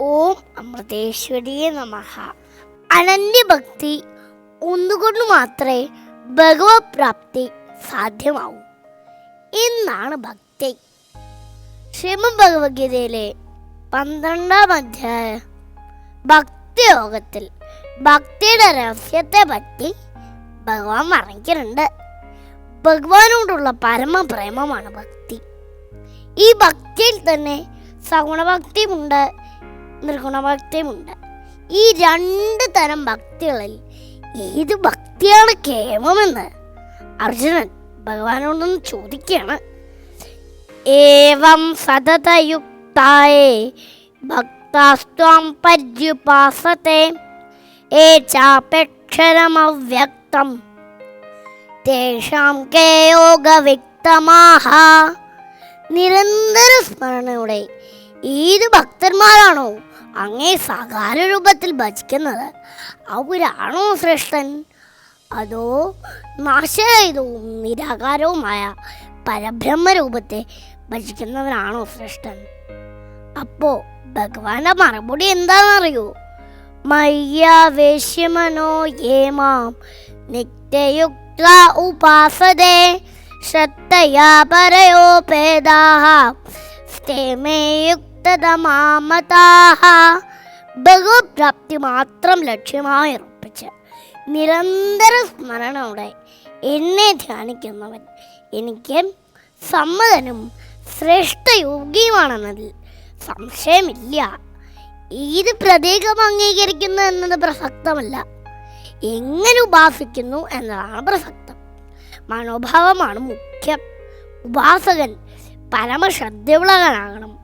ഓം അമൃതേശ്വരിയെ നമഃ അനന്യഭക്തി ഒന്നുകൊണ്ട് മാത്രമേ ഭഗവത് പ്രാപ്തി സാധ്യമാവൂ. എന്നാണ് ഭക്തി. ശ്രീമ ഭഗവത്ഗീതയിലെ പന്ത്രണ്ടാം അധ്യായ. ഭക്തിയോഗത്തിൽ ഭക്തിയുടെ രഹസ്യത്തെ പറ്റി ഭഗവാൻ പറഞ്ഞിട്ടുണ്ട്. ഭഗവാനോടുള്ള പരമപ്രേമമാണ് ഭക്തി. ഈ ഭക്തിയിൽ തന്നെ സഗുണഭക്തിയുമുണ്ട്. നിർഗുണഭക്തിയുമുണ്ട്. ഈ രണ്ട് തരം ഭക്തികളിൽ ഏത് ഭക്തിയാണ് കേമമെന്ന് അർജുനൻ ഭഗവാനോടൊന്ന് ചോദിക്കുകയാണ്. ഏവം സതതയുക്തായേ ഭക്താസ്ത്വാം പര്യുപാസത്തെ ഏ ചാപക്ഷരമവ്യക്തം തേഷാം കേ യോഗവിക്തമാഹ നിരന്തര സ്മരണയോടെ ഏത് ഭക്തന്മാരാണോ അങ്ങേ സകാല രൂപത്തിൽ ഭജിക്കുന്നത്? അവരാണോ ശ്രേഷ്ഠൻ? അതോ നാശരഹിതവും നിരാകാരവുമായ പരബ്രഹ്മ രൂപത്തെ ഭജിക്കുന്നവനാണോ ശ്രേഷ്ഠൻ? അപ്പോ ഭഗവാന്റെ മറുപടി എന്താണെന്നറിയോ? മയ്യാവേശ്യമനോ യേമാം നിത്യയുക്ത ഉപാസതേ ശ്രദ്ധയാ പരയോപേദാഹ സ്ഥേമേ യുക്തതമാമതാഹ ബഹുപ്രാപ്തി പ്രാപ്തി മാത്രം ലക്ഷ്യമായി ഉറപ്പിച്ച് നിരന്തര സ്മരണയോടെ എന്നെ ധ്യാനിക്കുന്നവൻ എനിക്ക് സമ്മതനും ശ്രേഷ്ഠ യോഗിയുമാണെന്നതിൽ സംശയമില്ല. ഏത് പ്രതീകം അംഗീകരിക്കുന്നു എന്നത് പ്രസക്തമല്ല. എങ്ങനെ ഉപാസിക്കുന്നു എന്നതാണ് പ്രസക്തം. മനോഭാവമാണ് മുഖ്യം. ഉപാസകൻ പരമശ്രദ്ധയുള്ളവനാകണം.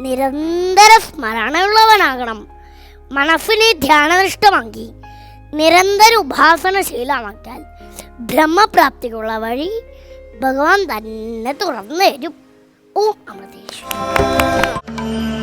നിരന്തര സ്മരണയുള്ളവനാകണം. മനസ്സിനെ ധ്യാനനിഷ്ഠമാക്കി നിരന്തര ഉപാസനശീലമാക്കിയാൽ ബ്രഹ്മപ്രാപ്തിക്കുള്ള വഴി ഭഗവാൻ തന്നെ തുറന്നു തരും. ഓ അമൃതേശ്വര.